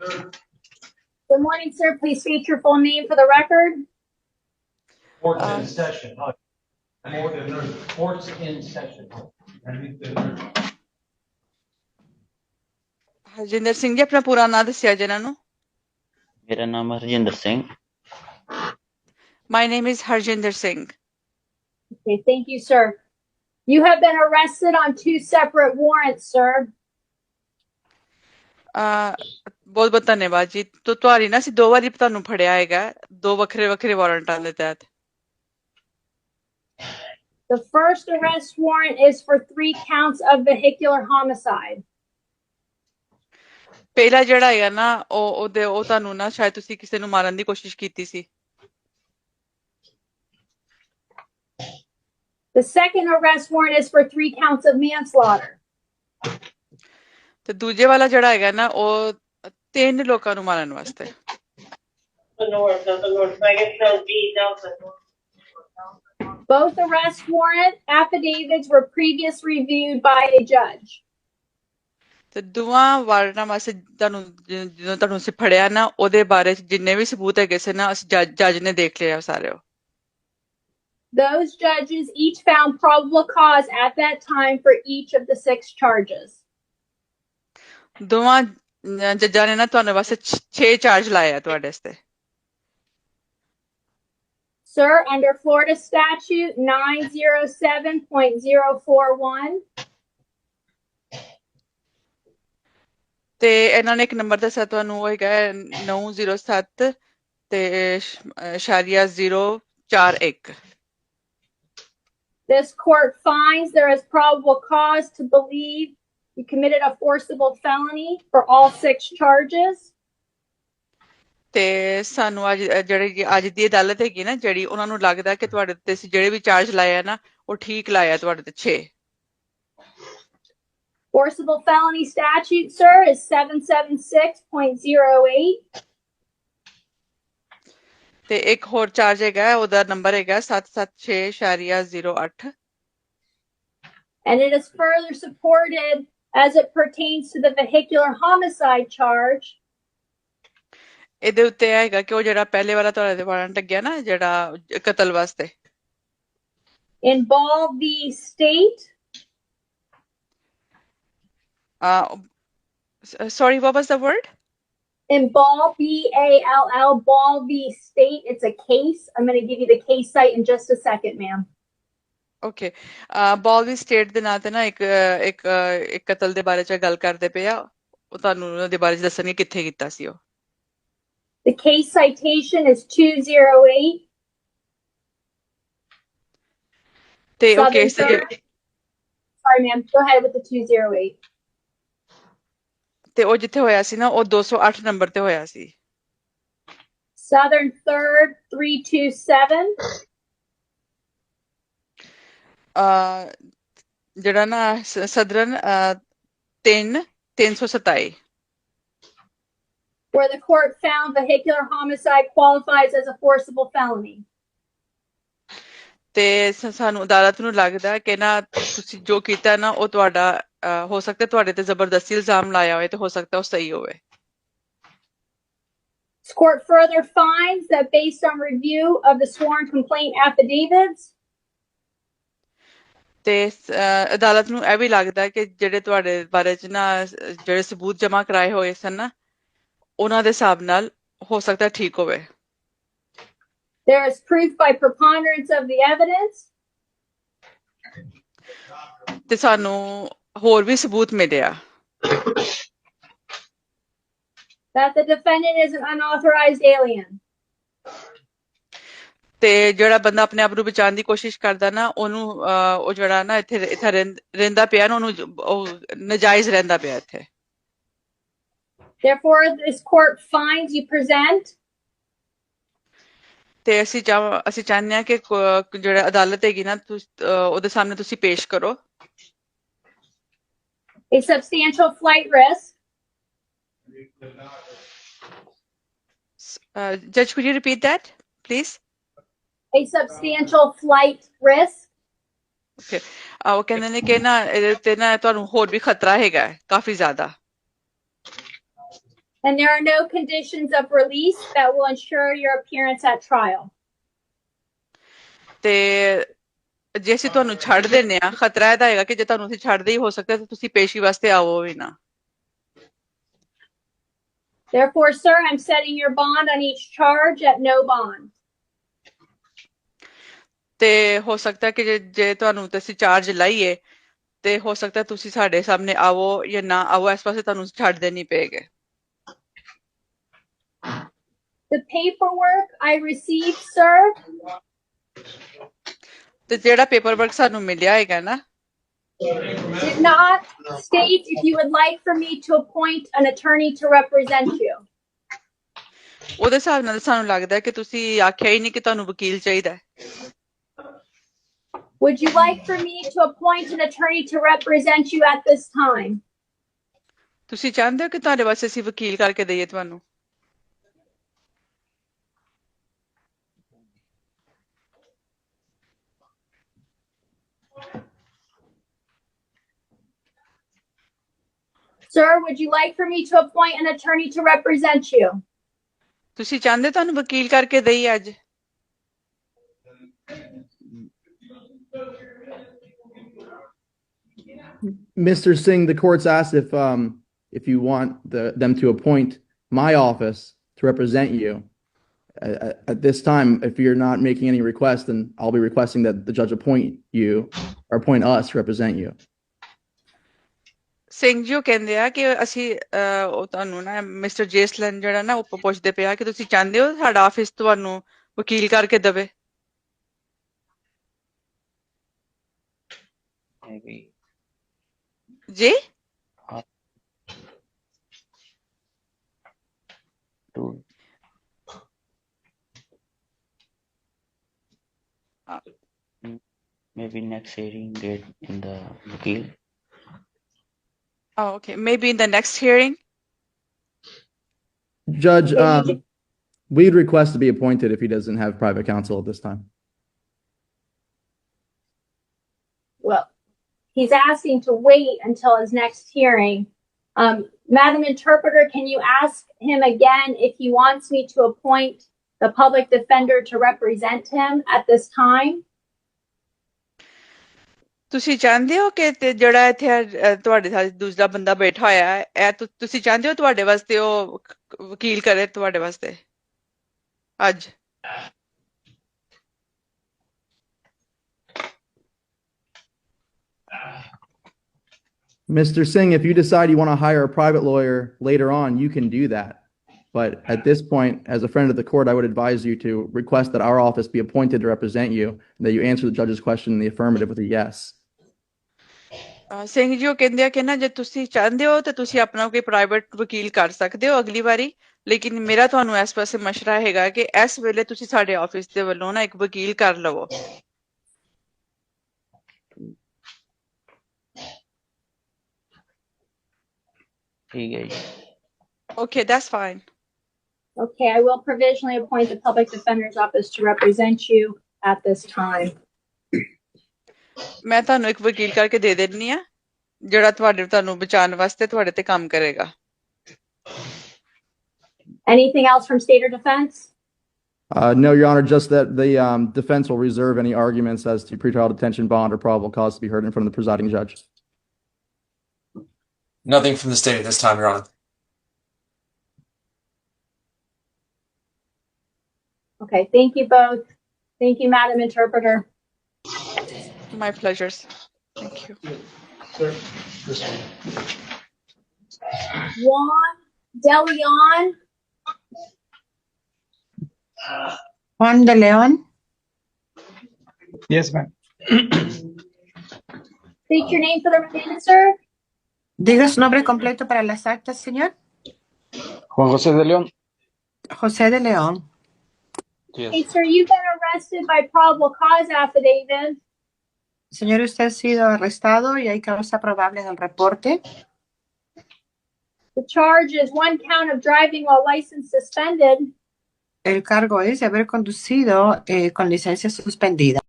Good morning, sir. Please state your full name for the record. Court's Um, in session. Court- Court's in session. Harjinder Singh ji ਆਪਣਾ ਪੂਰਾ ਨਾਮ ਦੱਸਿਆ ਜੀ ਇਹਨਾਂ ਨੂੰ ਮੇਰਾ ਨਾਮ ਹਰਜਿੰਦਰ ਸਿੰਘ ਮਾਈ name is Harjinder Singh Okay, thank you, sir. You have been arrested on two separate warrants, sir. ਬਹੁਤ ਬਹੁਤ ਧੰਨਵਾਦ ਜੀ ਤੋ ਤੁਹਾਡੀ ਨਾ ਅਸੀਂ ਦੋ ਵਾਰੀ ਤੁਹਾਨੂੰ ਫੜਿਆ ਹੈਗਾ ਦੋ ਵੱਖਰੇ ਵੱਖਰੇ ਵਾਰੰਟਾਂ ਦੇ ਤਹਿਤ The first arrest warrant is for three counts of vehicular homicide. ਪਹਿਲਾ ਜਿਹੜਾ ਹੈਗਾ ਨਾ ਉਹ ਉਹਦੇ ਉਹ ਤੁਹਾਨੂੰ ਨਾ ਸ਼ਾਇਦ ਤੁਸੀਂ ਕਿਸੇ ਨੂੰ ਮਾਰਨ ਦੀ ਕੋਸ਼ਿਸ਼ ਕੀਤੀ ਸੀ The second arrest warrant is for three counts of manslaughter. ਤੇ ਦੂਜੇ ਵਾਲਾ ਜਿਹੜਾ ਹੈਗਾ ਨਾ ਉਹ ਤਿੰਨ ਲੋਕਾਂ ਨੂੰ ਮਾਰਨ ਵਾਸਤੇ. Both arrest warrant affidavits were previously reviewed by a judge. ਤੇ ਦੋਵਾਂ ਵਾਰੰਟਾਂ ਵਾਸਤੇ ਤੁਹਾਨੂੰ ਜਦੋਂ ਤੁਹਾਨੂੰ ਅਸੀਂ ਫੜਿਆ ਨਾ ਉਹਦੇ ਬਾਰੇ ਜਿੰਨੇ ਵੀ ਸਬੂਤ ਹੈਗੇ ਸੀ ਨਾ ਅਸੀਂ ਜੱਜ ਜੱਜ ਨੇ ਦੇਖ ਲਿਆ ਸਾਰੇ ਉਹ Those judges each found probable cause at that time for each of the six charges. ਦੋਵਾਂ ਅਹ, ਜੱਜਾਂ ਨੇ ਨਾ ਤੁਹਾਨੂੰ ਵਾਸਤੇ 6 ਚਾਰਜ ਲਾਏ ਆ ਤੁਹਾਡੇ ਵਾਸਤੇ Sir, under Florida statute 907.041, ਤੇ ਇਹਨਾਂ ਨੇ ਇੱਕ ਨੰਬਰ ਦੱਸਿਆ ਤੁਹਾਨੂੰ ਉਹ ਹੈਗਾ 907 ਤੇ ਇਸ਼ਾਰੀਆ 041 this court finds there is probable cause to believe you committed a forcible felony for all six charges. ਤੇ ਸਾਨੂੰ ਅੱਜ ਅਹ, ਜਿਹੜੀ ਕਿ ਅੱਜ ਦੀ ਅਦਾਲਤ ਹੈਗੀ ਨਾ ਜਿਹੜੀ ਉਹਨਾਂ ਨੂੰ ਲੱਗਦਾ ਕਿ ਤੁਹਾਡੇ ਤੇ ਅਸੀਂ ਜਿਹੜੇ ਵੀ ਚਾਰਜ ਲਾਏ ਆ ਨਾ ਉਹ ਠੀਕ ਲਾਏ ਆ ਤੁਹਾਡੇ ਤੇ 6 Forcible felony statute, sir, is 776.08. ਤੇ ਇੱਕ ਹੋਰ ਚਾਰਜ ਹੈਗਾ ਉਹਦਾ ਨੰਬਰ ਹੈਗਾ 776.08 And it is further supported as it pertains to the vehicular homicide charge. ਇਹਦੇ ਉੱਤੇ ਇਹ ਹੈਗਾ ਕਿ ਉਹ ਜਿਹੜਾ ਪਹਿਲੇ ਵਾਲਾ ਤੁਹਾਡੇ ਤੇ ਵਾਰੰਟ ਲੱਗਿਆ ਨਾ ਜਿਹੜਾ ਕਤਲ ਵਾਸਤੇ In Ball v. State, sorry what was the word in Ball, B A L L, Ball v. State, it's a case. I'm going to give you the case site in just a second, ma'am. Okay ball we state ਦੇ ਨਾਂ ਤੇ ਨਾ ਇੱਕ ਅਹ, ਇੱਕ ਅਹ, ਇੱਕ ਕਤਲ ਦੇ ਬਾਰੇ ਚ ਗੱਲ ਕਰਦੇ ਪਏ ਆ ਉਹ ਤੁਹਾਨੂੰ ਉਹਦੇ ਬਾਰੇ ਚ ਦੱਸਣਗੇ ਕਿੱਥੇ ਕੀਤਾ ਸੀ ਉਹ The case citation is 208. ਤੇ ਉਹ Southern ਕੇਸ ਦੇ Third. Sorry, ma'am. Go ahead with the 208. ਤੇ ਉਹ ਜਿੱਥੇ ਹੋਇਆ ਸੀ ਨਾ ਉਹ 208 ਨੰਬਰ ਤੇ ਹੋਇਆ ਸੀ Southern Third, 327. ਅਹ, ਜਿਹੜਾ ਨਾ ਸ- southern 3 327 where the court found vehicular homicide qualifies as a forcible felony. ਤੇ ਸ- ਸਾਨੂੰ ਅਦਾਲਤ ਨੂੰ ਲੱਗਦਾ ਕਿ ਨਾ ਤੁਸੀਂ ਜੋ ਕੀਤਾ ਨਾ ਉਹ ਤੁਹਾਡਾ ਅਹ, ਹੋ ਸਕਦਾ ਤੁਹਾਡੇ ਤੇ ਜ਼ਬਰਦਸਤੀ ਇਲਜ਼ਾਮ ਲਾਇਆ ਹੋਵੇ ਤੇ ਹੋ ਸਕਦਾ ਉਹ ਸਹੀ ਹੋਵੇ This court further finds that based on review of the sworn complaint affidavits, ਤੇ ਅਹ, ਅਦਾਲਤ ਨੂੰ ਇਹ ਵੀ ਲੱਗਦਾ ਕਿ ਜਿਹੜੇ ਤੁਹਾਡੇ ਬਾਰੇ ਚ ਨਾ ਅਹ, ਜਿਹੜੇ ਸਬੂਤ ਜਮ੍ਹਾਂ ਕਰਾਏ ਹੋਏ ਸਨ ਨਾ ਉਹਨਾਂ ਦੇ ਹਿਸਾਬ ਨਾਲ ਹੋ ਸਕਦਾ ਠੀਕ ਹੋਵੇ there is proof by preponderance of the evidence ਤੇ ਸਾਨੂੰ ਹੋਰ ਵੀ ਸਬੂਤ ਮਿਲਿਆ that the defendant is an unauthorized alien. ਤੇ ਜਿਹੜਾ ਬੰਦਾ ਆਪਣੇ ਆਪ ਨੂੰ ਬਚਾਉਣ ਦੀ ਕੋਸ਼ਿਸ਼ ਕਰਦਾ ਨਾ ਉਹਨੂੰ ਉਹ ਜਿਹੜਾ ਨਾ ਇੱਥੇ ਇੱਥੇ ਰਹਿੰ- ਰਹਿੰਦਾ ਪਿਆ ਨਾ ਉਹਨੂੰ ਨਜਾਇਜ਼ ਰਹਿੰਦਾ ਪਿਆ ਇੱਥੇ। Therefore, this court finds you present. ਤੇ ਅਸੀਂ ਚਾਹ ਅਸੀਂ ਚਾਹੁੰਦੇ ਹਾਂ ਕਿ ਜਿਹੜਾ ਅਦਾਲਤ ਹੈਗੀ ਨਾ ਉਹਦੇ ਸਾਹਮਣੇ ਤੁਸੀਂ ਪੇਸ਼ ਕਰੋ। A substantial flight risk. ਜੱਜ could you repeat that please? substantial flight risk ਅਹ, ਉਹ ਕਹਿੰਦੇ ਨੇ ਕਿ ਨਾ ਇਹਦੇ ਉੱਤੇ ਨਾ ਤੁਹਾਨੂੰ ਹੋਰ ਵੀ ਖਤਰਾ ਹੈਗਾ ਹੈ, ਕਾਫੀ ਜ਼ਿਆਦਾ And there are no conditions of release that will ensure your appearance at trial. ਤੇ ਜੇ ਅਸੀਂ ਤੁਹਾਨੂੰ ਛੱਡ ਦਿੰਨੇ ਆ ਖਤਰਾ ਇਹਦਾ ਹੈਗਾ ਕਿ ਜੇ ਤੁਹਾਨੂੰ ਅਸੀਂ ਛੱਡਦੇ ਹੀ ਹੋ ਸਕਦਾ ਤਾਂ ਤੁਸੀਂ ਪੇਸ਼ੀ ਵਾਸਤੇ ਆਵੋ ਵੀ ਨਾ Therefore, sir, I'm setting your bond on each charge at no bond. ਤੇ ਹੋ ਸਕਦਾ ਕਿ ਜੇ- ਤੁਹਾਨੂੰ ਤੇ ਅਸੀਂ ਚਾਰਜ ਲਾਈਏ ਤੇ ਹੋ ਸਕਦਾ ਤੁਸੀਂ ਸਾਡੇ ਸਾਹਮਣੇ ਆਵੋ ਜਾਂ ਨਾ ਆਵੋ ਇਸ ਪਾਸੇ ਤੁਹਾਨੂੰ ਛੱਡਦੇ ਨਹੀਂ ਪਏਗੇ। The paperwork I received, sir, ਤੇ ਜਿਹੜਾ ਪੇਪਰ ਵਰਕ ਸਾਨੂੰ ਮਿਲਿਆ ਹੈਗਾ ਨਾ। Did not state if you would like for me to appoint an attorney to represent you. ਉਹਦੇ ਹਿਸਾਬ ਨਾਲ ਸਾਨੂੰ ਲੱਗਦਾ ਕਿ ਤੁਸੀਂ ਆਖਿਆ ਹੀ ਨਹੀਂ ਕਿ ਤੁਹਾਨੂੰ ਵਕੀਲ ਚਾਹੀਦਾ। ਹੈ Would you like for me to appoint an attorney to represent you at this time? ਤੁਸੀਂ ਚਾਹੁੰਦੇ ਹੋ ਕਿ ਤੁਹਾਡੇ ਵਾਸਤੇ ਅਸੀਂ ਵਕੀਲ ਕਰਕੇ ਦਈਏ ਤੁਹਾਨੂੰ Sir, would you like for me to appoint an attorney to represent you? ਤੁਸੀਂ ਚਾਹੁੰਦੇ ਤੁਹਾਨੂੰ ਵਕੀਲ ਕਰਕੇ ਦਈਏ ਅੱਜ Mr. Singh, the court's asked if, um, if you want the, them to appoint my office to represent you. At, at- at this time, if you're not making any requests, then I'll be requesting that the judge appoint you or appoint us to represent you. Singh ji ਉਹ ਕਹਿੰਦੇ ਆ ਕਿ ਅਸੀਂ ਅਹ, ਉਹ ਤੁਹਾਨੂੰ ਨਾ mister ਜੇਸਲਨ ਜਿਹੜਾ ਨਾ ਉਹ ਪੁੱਛਦੇ ਪਿਆ ਕਿ ਤੁਸੀਂ ਚਾਹੁੰਦੇ ਹੋ ਸਾਡਾ ਆਫਿਸ ਤੁਹਾਨੂੰ ਵਕੀਲ ਕਰਕੇ ਦੇਵੇ maybe ਜੀ to Uh. Mm, maybe next hearing date in the Vakil. Oh, okay. Maybe in the next hearing. Judge, um, we'd request to be appointed if he doesn't have private counsel at this time. Well, he's asking to wait until his next hearing. Um, Madam Interpreter, can you ask him again if he wants me to appoint the public defender to represent him at this time? ਤੁਸੀਂ ਚਾਹੁੰਦੇ ਹੋ ਕਿ ਤੇ ਜਿਹੜਾ ਇੱਥੇ ਅਹ, ਤੁਹਾਡੇ ਨਾਲ ਦੂਸਰਾ ਬੰਦਾ ਬੈਠਾ ਹੋਇਆ ਹੈ ਇਹ ਤੁ- ਤੁਸੀਂ ਚਾਹੁੰਦੇ ਹੋ ਤੁਹਾਡੇ ਵਾਸਤੇ ਉਹ ਕ- ਵਕੀਲ ਕਰੇ ਤੁਹਾਡੇ ਵਾਸਤੇ ਅੱਜ Mr. Singh, if you decide you want to hire a private lawyer later on, you can do that. But at this point, as a friend of the court, I would advise you to request that our office be appointed to represent you, and that you answer the judge's question in the affirmative with a yes. ਅਹ, ਸਿੰਘ ਜੀ ਉਹ ਕਹਿੰਦੇ ਆ ਕਿ ਨਾ ਜੇ ਤੁਸੀਂ ਚਾਹੁੰਦੇ ਹੋ ਤੇ ਤੁਸੀਂ ਆਪਣਾ ਕੋਈ ਪ੍ਰਾਈਵੇਟ ਵਕੀਲ ਕਰ ਸਕਦੇ ਹੋ ਅਗਲੀ ਵਾਰੀ ਲੇਕਿਨ ਮੇਰਾ ਤੁਹਾਨੂੰ ਇਸ ਪਾਸੇ ਮਸ਼ਵਰਾ ਹੈਗਾ ਕਿ ਇਸ ਵੇਲੇ ਤੁਸੀਂ ਸਾਡੇ ਆਫਿਸ ਦੇ ਵੱਲੋਂ ਨਾ ਇੱਕ ਵਕੀਲ ਕਰ ਲਵੋ ठीक है जी Okay, that's fine. Okay, I will provisionally appoint the public defender's office to represent you at this time. ਮੈਂ ਤੁਹਾਨੂੰ ਇੱਕ ਵਕੀਲ ਕਰਕੇ ਦੇ ਦੇਣੀ ਆ ਜਿਹੜਾ ਤੁਹਾਡੇ ਤੁਹਾਨੂੰ ਬਚਾਉਣ ਵਾਸਤੇ ਤੁਹਾਡੇ ਤੇ ਕੰਮ ਕਰੇਗਾ Anything else from state or defense? Uh, no, Your Honor, just that the um, defense will reserve any arguments as to pretrial detention bond or probable cause to be heard in front of the presiding judge. Nothing from the state at this time, Your Honor. Okay, thank you both. Thank you, Madam Interpreter. My pleasures. Thank you. Juan DeLeon, Juan de León, Yes, ma'am. state your name for the record, sir. Diga su nombre completo para las actas, señor. Juan José de León. José de León. Hey, sir, you've been arrested by probable cause affidavit. Señor, usted ha sido arrestado y hay causa probable en el reporte. The charge is one count of driving while license suspended. El cargo es de haber conducido eh, con licencia suspendida.